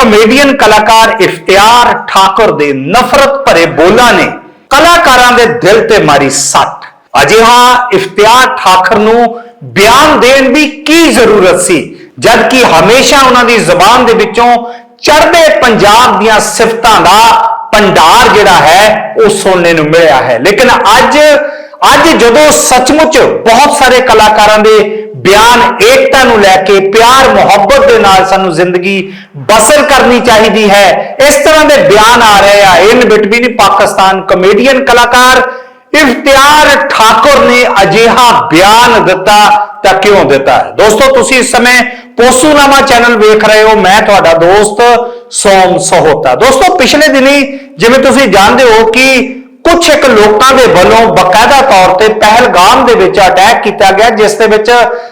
Comedian ਕਲਾਕਾਰ ਇਫਤਿਆਰ ਠਾਕੁਰ ਦੇ ਨਫ਼ਰਤ ਭਰੇ ਬੋਲਾਂ ਨੇ ਕਲਾਕਾਰਾਂ ਦੇ ਦਿਲ ਤੇ ਮਾਰੀ ਸੱਟ। ਅਜਿਹਾ ਇਫਤਿਆਰ ਠਾਕੁਰ ਨੂੰ ਬਿਆਨ ਦੇਣ ਦੀ ਕੀ ਜ਼ਰੂਰਤ ਸੀ? ਜਦਕਿ ਹਮੇਸ਼ਾ ਉਹਨਾਂ ਦੀ ਜ਼ੁਬਾਨ ਦੇ ਵਿੱਚੋਂ ਚੜ੍ਹਦੇ ਪੰਜਾਬ ਦੀਆਂ ਸਿਫਤਾਂ ਦਾ ਭੰਡਾਰ ਜਿਹੜਾ ਹੈ, ਉਹ ਸੁਣਨੇ ਨੂੰ ਮਿਲਿਆ ਹੈ। ਲੇਕਿਨ ਅੱਜ ਅੱਜ ਜਦੋਂ ਸੱਚਮੁੱਚ ਬਹੁਤ ਸਾਰੇ ਕਲਾਕਾਰਾਂ ਦੇ ਬਿਆਨ ਏਕਤਾ ਨੂੰ ਲੈ ਕੇ ਪਿਆਰ, ਮੁਹੱਬਤ ਦੇ ਨਾਲ ਸਾਨੂੰ ਜ਼ਿੰਦਗੀ ਬਸਰ ਕਰਨੀ ਚਾਹੀਦੀ ਹੈ। ਇਸ ਤਰ੍ਹਾਂ ਦੇ ਬਿਆਨ ਆ ਰਹੇ ਆ। ਇਨ ਬਿਟਵੀਨ ਪਾਕਿਸਤਾਨ ਕਮੇਡੀਅਨ ਕਲਾਕਾਰ ਇਫਤਿਆਰ ਠਾਕੁਰ ਨੇ ਅਜਿਹਾ ਬਿਆਨ ਦਿੱਤਾ ਤਾਂ ਕਿਉਂ ਦਿੱਤਾ? ਹੈ ਦੋਸਤੋ, ਤੁਸੀਂ ਇਸ ਸਮੇਂ ਪੋਸੂਨਾਮਾ ਚੈਨਲ ਵੇਖ ਰਹੇ ਹੋ। ਮੈਂ ਤੁਹਾਡਾ ਦੋਸਤ ਸੋਮ ਸਹੋਤਾ। ਦੋਸਤੋ, ਪਿਛਲੇ ਦਿਨੀ ਜਿਵੇਂ ਤੁਸੀਂ ਜਾਣਦੇ ਹੋ ਕਿ ਕੁਝ ਇੱਕ ਲੋਕਾਂ ਦੇ ਵੱਲੋਂ ਬਕਾਇਦਾ ਤੌਰ ਤੇ ਪਹਿਲਗਾਮ ਦੇ ਵਿੱਚ ਅਟੈਕ ਕੀਤਾ ਗਿਆ, ਜਿਸ ਦੇ ਵਿੱਚ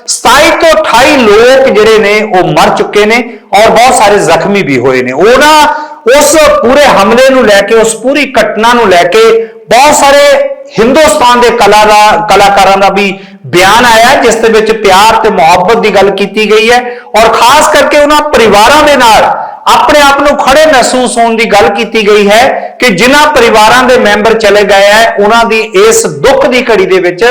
27 ਤੋਂ 28 ਲੋਕ ਜਿਹੜੇ ਨੇ ਉਹ ਮਰ ਚੁੱਕੇ ਨੇ ਔਰ ਬਹੁਤ ਸਾਰੇ ਜ਼ਖਮੀ ਵੀ ਹੋਏ ਨੇ। ਉਹਨਾਂ ਉਸ ਪੂਰੇ ਹਮਲੇ ਨੂੰ ਲੈ ਕੇ, ਉਸ ਪੂਰੀ ਘਟਨਾ ਨੂੰ ਲੈ ਕੇ ਬਹੁਤ ਸਾਰੇ ਹਿੰਦੁਸਤਾਨ ਦੇ ਕਲਾ ਦਾ, ਕਲਾਕਾਰਾਂ ਦਾ ਵੀ ਬਿਆਨ ਆਇਆ, ਜਿਸ ਦੇ ਵਿੱਚ ਪਿਆਰ ਤੇ ਮੁਹੱਬਤ ਦੀ ਗੱਲ ਕੀਤੀ ਗਈ ਹੈ ਔਰ ਖਾਸ ਕਰਕੇ ਉਹਨਾਂ ਪਰਿਵਾਰਾਂ ਦੇ ਨਾਲ ਆਪਣੇ ਆਪ ਨੂੰ ਖੜੇ ਮਹਿਸੂਸ ਹੋਣ ਦੀ ਗੱਲ ਕੀਤੀ ਗਈ ਹੈ। ਕਿ ਜਿਨ੍ਹਾਂ ਪਰਿਵਾਰਾਂ ਦੇ ਮੈਂਬਰ ਚਲੇ ਗਏ ਹੈ ਉਹਨਾਂ ਦੀ ਇਸ ਦੁੱਖ ਦੀ ਘੜੀ ਦੇ ਵਿੱਚ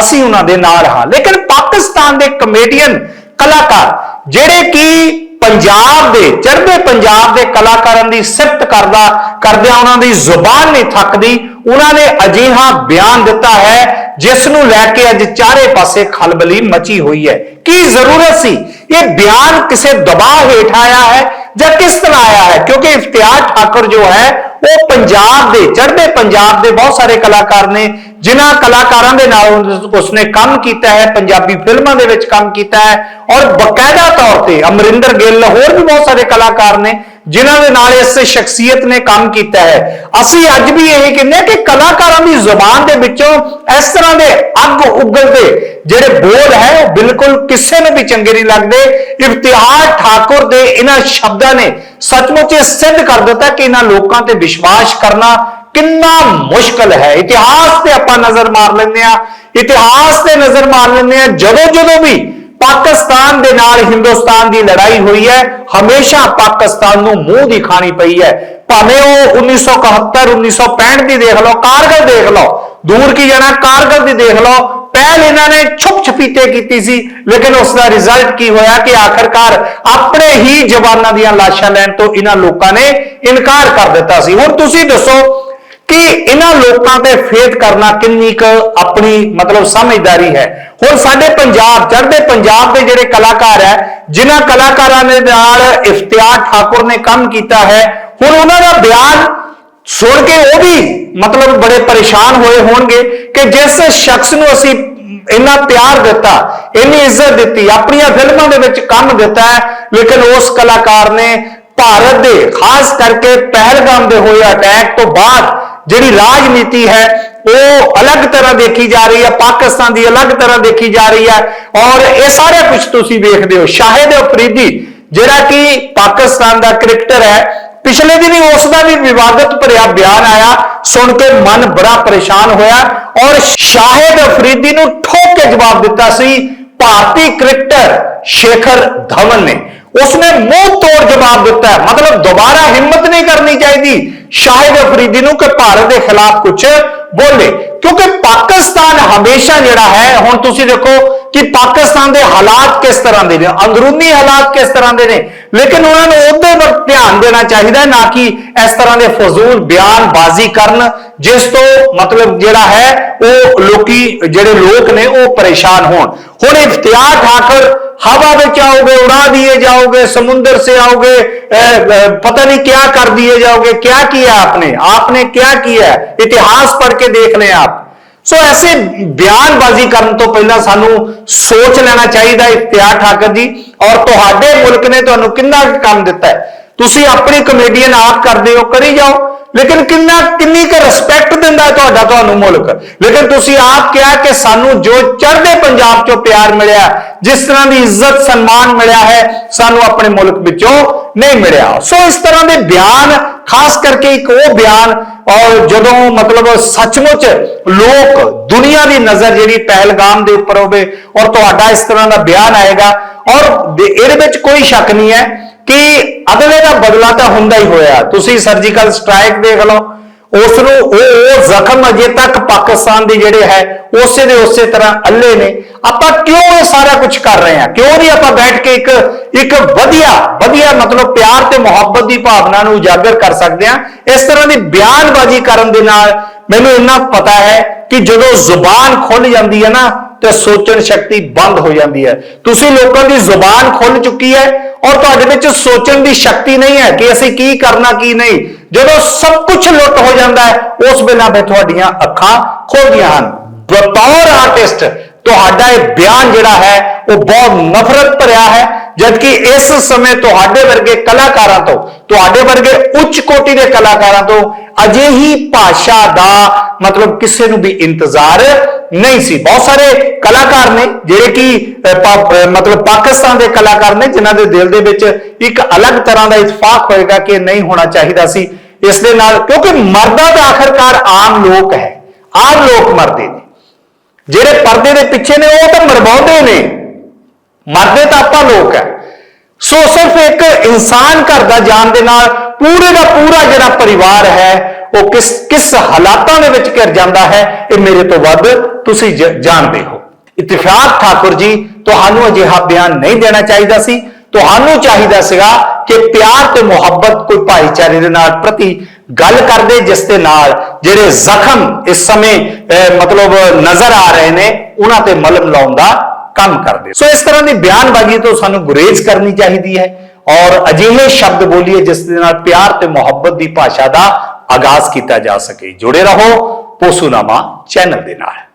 ਅਸੀਂ ਉਹਨਾਂ ਦੇ ਨਾਲ ਹਾਂ। ਲੇਕਿਨ ਪਾਕਿਸਤਾਨ ਦੇ ਕਮੇਡੀਅਨ ਕਲਾਕਾਰ, ਜਿਹੜੇ ਕਿ ਪੰਜਾਬ ਦੇ, ਚੜ੍ਹਦੇ ਪੰਜਾਬ ਦੇ ਕਲਾਕਾਰਾਂ ਦੀ ਸਿਫਤ ਕਰਦਾ, ਕਰਦਿਆਂ ਉਹਨਾਂ ਦੀ ਜ਼ੁਬਾਨ ਨਹੀਂ ਥੱਕਦੀ, ਉਹਨਾਂ ਨੇ ਅਜਿਹਾ ਬਿਆਨ ਦਿੱਤਾ ਹੈ, ਜਿਸ ਨੂੰ ਲੈ ਕੇ ਅੱਜ ਚਾਰੇ ਪਾਸੇ ਖਲਬਲੀ ਮਚੀ ਹੋਈ ਹੈ। ਕੀ ਜ਼ਰੂਰਤ ਸੀ? ਇਹ ਬਿਆਨ ਕਿਸੇ ਦਬਾਅ ਹੇਠ ਆਇਆ ਹੈ ਜਾਂ ਕਿਸ ਤਰ੍ਹਾਂ ਆਇਆ ਹੈ? ਕਿਉਂਕਿ ਇਫਤਿਆਰ ਠਾਕੁਰ ਜੋ ਹੈ ਉਹ ਪੰਜਾਬ ਦੇ, ਚੜ੍ਹਦੇ ਪੰਜਾਬ ਦੇ ਬਹੁਤ ਸਾਰੇ ਕਲਾਕਾਰ ਨੇ, ਜਿਨ੍ਹਾਂ ਕਲਾਕਾਰਾਂ ਦੇ ਨਾਲ ਉਸਨੇ ਕੰਮ ਕੀਤਾ ਹੈ, ਪੰਜਾਬੀ ਫਿਲਮਾਂ ਦੇ ਵਿੱਚ ਕੰਮ ਕੀਤਾ ਹੈ ਔਰ ਬਕਾਇਦਾ ਤੌਰ ਤੇ ਅਮਰਿੰਦਰ ਗਿੱਲ, ਹੋਰ ਵੀ ਬਹੁਤ ਸਾਰੇ ਕਲਾਕਾਰ ਨੇ ਜਿਨ੍ਹਾਂ ਦੇ ਨਾਲ ਇਸ ਸ਼ਖਸੀਅਤ ਨੇ ਕੰਮ ਕੀਤਾ ਹੈ। ਅਸੀਂ ਅੱਜ ਵੀ ਇਹ ਕਹਿੰਦੇ ਹਾਂ ਕਿ ਕਲਾਕਾਰਾਂ ਦੀ ਜ਼ੁਬਾਨ ਦੇ ਵਿੱਚੋਂ ਇਸ ਤਰ੍ਹਾਂ ਦੇ ਅੱਗ ਉਗਲਦੇ, ਜਿਹੜੇ ਬੋਲ ਹੈ ਉਹ ਬਿਲਕੁਲ ਕਿਸੇ ਨੂੰ ਵੀ ਚੰਗੇ ਨਹੀਂ ਲੱਗਦੇ। ਇਫਤਿਹਾਰ ਠਾਕੁਰ ਦੇ ਇਹਨਾਂ ਸ਼ਬਦਾਂ ਨੇ ਸੱਚਮੁੱਚ ਇਹ ਸਿੱਧ ਕਰ ਦਿੱਤਾ ਕਿ ਇਹਨਾਂ ਲੋਕਾਂ ਤੇ ਵਿਸ਼ਵਾਸ ਕਰਨਾ ਕਿੰਨਾ ਮੁਸ਼ਕਲ ਹੈ। ਇਤਿਹਾਸ ਤੇ ਆਪਾਂ ਨਜ਼ਰ ਮਾਰ ਲੈਂਦੇ ਆ ਇਤਿਹਾਸ ਤੇ ਨਜ਼ਰ ਮਾਰ ਲੈਂਦੇ ਆ ਜਦੋਂ ਜਦੋਂ ਵੀ ਪਾਕਿਸਤਾਨ ਦੇ ਨਾਲ ਹਿੰਦੁਸਤਾਨ ਦੀ ਲੜਾਈ ਹੋਈ ਹੈ। ਹਮੇਸ਼ਾ ਪਾਕਿਸਤਾਨ ਨੂੰ ਮੂੰਹ ਦੀ ਪਈ ਹੈ। ਭਾਵੇਂ ਉਹ 1971 1965 ਦੀ ਦੇਖ ਲਓ, ਕਾਰਗਲ ਦੇਖ ਲਓ। ਦੂਰ ਕੀ ਜਾਣਾ, ਕਾਰਗਲ ਦੀ ਦੇਖ ਲਓ। ਪਹਿਲ ਇਹਨਾਂ ਨੇ ਛੁਪ ਛਪੀਤੇ ਕੀਤੀ ਸੀ, ਲੇਕਿਨ ਉਸ ਦਾ ਰਿਜ਼ਲਟ ਕੀ ਹੋਇਆ ਕਿ ਆਖਰਕਾਰ ਆਪਣੇ ਹੀ ਜਵਾਨਾਂ ਦੀਆਂ ਲਾਸ਼ਾਂ ਲੈਣ ਤੋਂ ਇਹਨਾਂ ਲੋਕਾਂ ਨੇ ਇਨਕਾਰ ਕਰ ਦਿੱਤਾ ਸੀ। ਹੁਣ ਤੁਸੀਂ ਦੱਸੋ ਕਿ ਇਹਨਾਂ ਲੋਕਾਂ ਤੇ ਫੇਥ ਕਰਨਾ ਕਿੰਨੀ ਕੁ ਆਪਣੀ ਮਤਲਬ ਸਮਝਦਾਰੀ ਹੈ। ਹੁਣ ਸਾਡੇ ਪੰਜਾਬ, ਚੜ੍ਹਦੇ ਪੰਜਾਬ ਦੇ ਜਿਹੜੇ ਕਲਾਕਾਰ ਹੈ, ਜਿਨ੍ਹਾਂ ਕਲਾਕਾਰਾਂ ਦੇ ਨਾਲ ਇਫਤਿਆਰ ਠਾਕੁਰ ਨੇ ਕੰਮ ਕੀਤਾ ਹੈ, ਹੁਣ ਉਹਨਾਂ ਦਾ ਬਿਆਨ ਸੁਣ ਕੇ ਉਹ ਵੀ ਮਤਲਬ ਬੜੇ ਪਰੇਸ਼ਾਨ ਹੋਏ ਹੋਣਗੇ ਕਿ ਜਿਸ ਸ਼ਖਸ ਨੂੰ ਅਸੀਂ ਇੰਨਾ ਪਿਆਰ ਦਿੱਤਾ, ਇੰਨੀ ਇੱਜ਼ਤ ਦਿੱਤੀ, ਆਪਣੀਆਂ ਫਿਲਮਾਂ ਦੇ ਵਿੱਚ ਕੰਮ ਦਿੱਤਾ ਹੈ, ਲੇਕਿਨ ਉਸ ਕਲਾਕਾਰ ਨੇ ਭਾਰਤ ਦੇ ਖਾਸ ਕਰਕੇ ਪਹਿਲਗਾਮ ਦੇ ਹੋਏ ਅਟੈਕ ਤੋਂ ਬਾਅਦ ਜਿਹੜੀ ਰਾਜਨੀਤੀ ਹੈ, ਉਹ ਅਲੱਗ ਤਰ੍ਹਾਂ ਦੇਖੀ ਜਾ ਰਹੀ ਹੈ, ਪਾਕਿਸਤਾਨ ਦੀ ਅਲੱਗ ਤਰ੍ਹਾਂ ਦੇਖੀ ਜਾ ਰਹੀ ਹੈ ਔਰ ਇਹ ਸਾਰਾ ਕੁਝ ਤੁਸੀਂ ਵੇਖਦੇ ਹੋ। ਸ਼ਾਹਿਦ ਅਫਰੀਦੀ, ਜਿਹੜਾ ਕਿ ਪਾਕਿਸਤਾਨ ਦਾ ਕ੍ਰਿਕਟਰ ਹੈ, ਪਿਛਲੇ ਦਿਨੀ ਉਸ ਦਾ ਵੀ ਵਿਵਾਦਤ ਭਰਿਆ ਬਿਆਨ ਆਇਆ, ਸੁਣ ਕੇ ਮਨ ਬੜਾ ਪਰੇਸ਼ਾਨ ਹੋਇਆ ਔਰ ਸ਼ਾਹਿਦ ਅਫਰੀਦੀ ਨੂੰ ਠੋਕ ਕੇ ਜਵਾਬ ਦਿੱਤਾ ਸੀ, ਭਾਰਤੀ ਕ੍ਰਿਕਟਰ ਸ਼ੇਖਰ ਧਵਨ ਨੇ। ਉਸਨੇ ਮੂੰਹ ਤੋੜ ਜਵਾਬ ਦਿੱਤਾ। ਮਤਲਬ ਦੁਬਾਰਾ ਹਿੰਮਤ ਨਹੀਂ ਕਰਨੀ ਚਾਹੀਦੀ। ਸ਼ਾਹਿਦ ਅਫਰੀਦੀ ਨੂੰ ਕਿ ਭਾਰਤ ਦੇ ਖਿਲਾਫ ਕੁਝ ਬੋਲੇ? ਕਿਉਂਕਿ ਹਮੇਸ਼ਾ ਜਿਹੜਾ ਹੈ ਹੁਣ ਤੁਸੀਂ ਦੇਖੋ ਕਿ ਪਾਕਿਸਤਾਨ ਦੇ ਹਾਲਾਤ ਕਿਸ ਤਰ੍ਹਾਂ ਦੇ ਨੇ ਅੰਦਰੂਨੀ ਹਾਲਾਤ ਕਿਸ ਤਰ੍ਹਾਂ ਦੇ ਨੇ ਲੇਕਿਨ ਉਹਨਾਂ ਨੂੰ ਉਹਦੇ ਵੱਲ ਧਿਆਨ ਦੇਣਾ ਚਾਹੀਦਾ ਹੈ, ਨਾ ਕਿ ਇਸ ਤਰ੍ਹਾਂ ਦੇ ਫਜ਼ੂਲ ਬਿਆਨਬਾਜ਼ੀ ਕਰਨ ਜਿਸ ਤੋਂ ਮਤਲਬ ਜਿਹੜਾ ਹੈ ਉਹ ਲੋਕੀ ਜਿਹੜੇ ਲੋਕ ਨੇ ਉਹ ਪਰੇਸ਼ਾਨ ਹੋਣ ਹੁਣ ਇਫਤਿਆਰ ਠਾਕੁਰ हवा में आओगे उड़ा दिए जाओगे समुद्र से आओगे अ, अ, पता नहीं क्या कर दिए जाओगे क्या किया आपने आपने क्या किया है इतिहास पढ़ के देख लें आप ਸੋ ਐਸੇ ਬਿਆਨਬਾਜ਼ੀ ਕਰਨ ਤੋਂ ਪਹਿਲਾਂ ਸਾਨੂੰ ਸੋਚ ਲੈਣਾ ਚਾਹੀਦਾ ਹੈ ਇਖਤਿਆਰ ਠਾਕਰ ਜੀ ਔਰ ਤੁਹਾਡੇ ਮੁਲਕ ਨੇ ਤੁਹਾਨੂੰ ਕਿੰਨਾ ਕੁ ਕੰਮ ਦਿੱਤਾ ਹੈ ਤੁਸੀਂ ਆਪਣੀ ਕਮੇਡੀਅਨ ਆਪ ਕਰਦੇ ਹੋ ਕਰੀ ਜਾਓ ਲੇਕਿਨ ਕਿੰਨਾ ਕਿੰਨੀ ਕੁ ਰਿਸਪੈਕਟ ਦਿੰਦਾ ਤੁਹਾਡਾ ਤੁਹਾਨੂੰ ਮੁਲਕ ਲੇਕਿਨ ਤੁਸੀਂ ਆਪ ਕਿਹਾ ਕਿ ਸਾਨੂੰ ਜੋ ਚੜ੍ਹਦੇ ਪੰਜਾਬ ਚੋਂ ਪਿਆਰ ਮਿਲਿਆ ਜਿਸ ਤਰ੍ਹਾਂ ਦੀ ਇੱਜ਼ਤ ਸਨਮਾਨ ਮਿਲਿਆ ਹੈ ਸਾਨੂੰ ਆਪਣੇ ਮੁਲਕ ਵਿੱਚੋਂ ਨਹੀਂ ਮਿਲਿਆ ਸੋ ਇਸ ਤਰ੍ਹਾਂ ਦੇ ਬਿਆਨ ਖਾਸ ਕਰਕੇ ਇੱਕ ਉਹ ਬਿਆਨ, ਔਰ ਜਦੋਂ ਮਤਲਬ ਸੱਚਮੁੱਚ ਲੋਕ ਦੁਨੀਆ ਦੀ ਨਜ਼ਰ ਜਿਹੜੀ ਪਹਿਲਗਾਮ ਦੇ ਉੱਪਰ ਹੋਵੇ, ਔਰ ਤੁਹਾਡਾ ਇਸ ਤਰ੍ਹਾਂ ਦਾ ਬਿਆਨ ਆਏਗਾ, ਔਰ ਇਹਦੇ ਵਿੱਚ ਕੋਈ ਸ਼ੱਕ ਨਹੀਂ ਹੈ ਕਿ ਅਗਲੇ ਦਾ ਬਦਲਾ ਤਾਂ ਹੁੰਦਾ ਹੀ ਹੋਇਆ। ਤੁਸੀਂ ਸਰਜੀਕਲ ਸਟ੍ਰਾਈਕ ਦੇਖ ਲਓ ਉਸ ਨੂੰ ਉਹ ਉਹ ਜ਼ਖਮ ਅਜੇ ਤੱਕ ਪਾਕਿਸਤਾਨ ਦੇ ਜਿਹੜੇ ਹੈ, ਉਸੇ ਦੇ ਉਸੇ ਤਰ੍ਹਾਂ ਅੱਲੇ ਨੇ। ਆਪਾਂ ਕਿਉਂ ਇਹ ਸਾਰਾ ਕੁਝ ਕਰ ਰਹੇ ਹਾਂ? ਕਿਉਂ ਨਹੀਂ ਆਪਾਂ ਬੈਠ ਕੇ ਇੱਕ ਇੱਕ ਵਧੀਆ ਵਧੀਆ ਮਤਲਬ ਪਿਆਰ ਤੇ ਮੁਹੱਬਤ ਦੀ ਭਾਵਨਾ ਨੂੰ ਉਜਾਗਰ ਕਰ ਸਕਦੇ ਹਾਂ? ਇਸ ਤਰ੍ਹਾਂ ਦੀ ਬਿਆਨਬਾਜ਼ੀ ਕਰਨ ਦੇ ਨਾਲ ਮੈਨੂੰ ਇੰਨਾ ਪਤਾ ਹੈ ਕਿ ਜਦੋਂ ਜ਼ੁਬਾਨ ਖੁੱਲ ਜਾਂਦੀ ਹੈ ਨਾ, ਤੇ ਸੋਚਣ ਸ਼ਕਤੀ ਬੰਦ ਹੋ ਜਾਂਦੀ ਹੈ। ਤੁਸੀਂ ਲੋਕਾਂ ਦੀ ਜ਼ੁਬਾਨ ਖੁੱਲ ਚੁੱਕੀ ਹੈ ਔਰ ਤੁਹਾਡੇ ਵਿੱਚ ਸੋਚਣ ਦੀ ਸ਼ਕਤੀ ਨਹੀਂ ਹੈ ਕਿ ਅਸੀਂ ਕੀ ਕਰਨਾ, ਕੀ ਨਹੀਂ। ਜਦੋਂ ਸਭ ਕੁਝ ਲੁੱਟ ਹੋ ਜਾਂਦਾ ਹੈ, ਉਸ ਵੇਲੇ ਫਿਰ ਤੁਹਾਡੀਆਂ ਅੱਖਾਂ ਖੋਲਦੀਆਂ ਹਨ। ਬਤੌਰ ਆਰਟਿਸਟ ਤੁਹਾਡਾ ਇਹ ਬਿਆਨ ਜਿਹੜਾ ਹੈ, ਉਹ ਬਹੁਤ ਨਫ਼ਰਤ ਭਰਿਆ ਹੈ, ਜਦਕਿ ਇਸ ਸਮੇਂ ਤੁਹਾਡੇ ਵਰਗੇ ਕਲਾਕਾਰਾਂ ਤੋਂ, ਤੁਹਾਡੇ ਵਰਗੇ ਉੱਚ ਕੋਟੀ ਦੇ ਕਲਾਕਾਰਾਂ ਤੋਂ ਅਜਿਹੀ ਭਾਸ਼ਾ ਦਾ ਮਤਲਬ ਕਿਸੇ ਨੂੰ ਵੀ ਇੰਤਜ਼ਾਰ ਨਹੀਂ ਸੀ। ਬਹੁਤ ਸਾਰੇ ਕਲਾਕਾਰ ਨੇ, ਜਿਹੜੇ ਕਿ ਮਤਲਬ ਪਾਕਿਸਤਾਨ ਦੇ ਕਲਾਕਾਰ ਨੇ, ਜਿਨ੍ਹਾਂ ਦੇ ਦਿਲ ਦੇ ਵਿੱਚ ਇੱਕ ਅਲੱਗ ਤਰ੍ਹਾਂ ਦਾ ਇਤਫਾਕ ਹੋਏਗਾ ਕਿ ਨਹੀਂ ਹੋਣਾ ਚਾਹੀਦਾ ਸੀ। ਇਸ ਦੇ ਨਾਲ, ਕਿਉਂਕਿ ਮਰਦਾਂ ਤਾਂ ਆਖਰਕਾਰ ਆਮ ਲੋਕ ਹੈ, ਆਮ ਲੋਕ ਮਰਦੇ ਨੇ। ਜਿਹੜੇ ਪਰਦੇ ਦੇ ਪਿੱਛੇ ਨੇ, ਉਹ ਤਾਂ ਮਰਵਾਉਂਦੇ ਨੇ। ਮਰਦੇ ਤਾਂ ਆਪਾਂ ਲੋਕ ਹੈ। ਸੋ ਸਿਰਫ ਇੱਕ ਇਨਸਾਨ ਘਰ ਦਾ ਜਾਣ ਦੇ ਨਾਲ ਪੂਰੇ ਦਾ ਪੂਰਾ ਜਿਹੜਾ ਪਰਿਵਾਰ ਹੈ ਉਹ ਕਿਸ ਕਿਸ ਹਾਲਾਤਾਂ ਦੇ ਵਿੱਚ ਘਿਰ ਜਾਂਦਾ ਹੈ ਇਹ ਮੇਰੇ ਤੋਂ ਵੱਧ ਤੁਸੀਂ ਜਾਣਦੇ ਹੋ। ਇਤਫਾਕ ਠਾਕੁਰ ਜੀ ਤੁਹਾਨੂੰ ਅਜਿਹਾ ਬਿਆਨ ਨਹੀਂ ਦੇਣਾ ਚਾਹੀਦਾ ਸੀ। ਤੁਹਾਨੂੰ ਚਾਹੀਦਾ ਸੀਗਾ ਕਿ ਪਿਆਰ ਤੇ ਮੁਹੱਬਤ ਕੋਈ ਭਾਈਚਾਰੇ ਦੇ ਨਾਲ ਪ੍ਰਤੀ ਗੱਲ ਕਰਦੇ ਜਿਸ ਦੇ ਨਾਲ ਜਿਹੜੇ ਜ਼ਖਮ ਇਸ ਸਮੇਂ ਅਹ, ਮਤਲਬ ਨਜ਼ਰ ਆ ਰਹੇ ਨੇ ਉਹਨਾਂ ਤੇ ਮਲਮ ਲਾਉਣ ਦਾ ਕੰਮ ਕਰਦੇ ਸੋ ਇਸ ਤਰ੍ਹਾਂ ਦੀ ਬਿਆਨਬਾਜ਼ੀ ਤੋਂ ਸਾਨੂੰ ਗੁਰੇਜ਼ ਕਰਨੀ ਚਾਹੀਦੀ ਹੈ ਔਰ ਅਜਿਹੇ ਸ਼ਬਦ ਬੋਲੀਏ ਜਿਸ ਦੇ ਨਾਲ ਪਿਆਰ ਤੇ ਮੁਹੱਬਤ ਦੀ ਭਾਸ਼ਾ ਦਾ ਆਗਾਜ਼ ਕੀਤਾ ਜਾ ਸਕੇ। ਜੁੜੇ ਰਹੋ ਪੋਸੂਨਾਮਾ ਚੈਨਲ ਦੇ ਨਾਲ।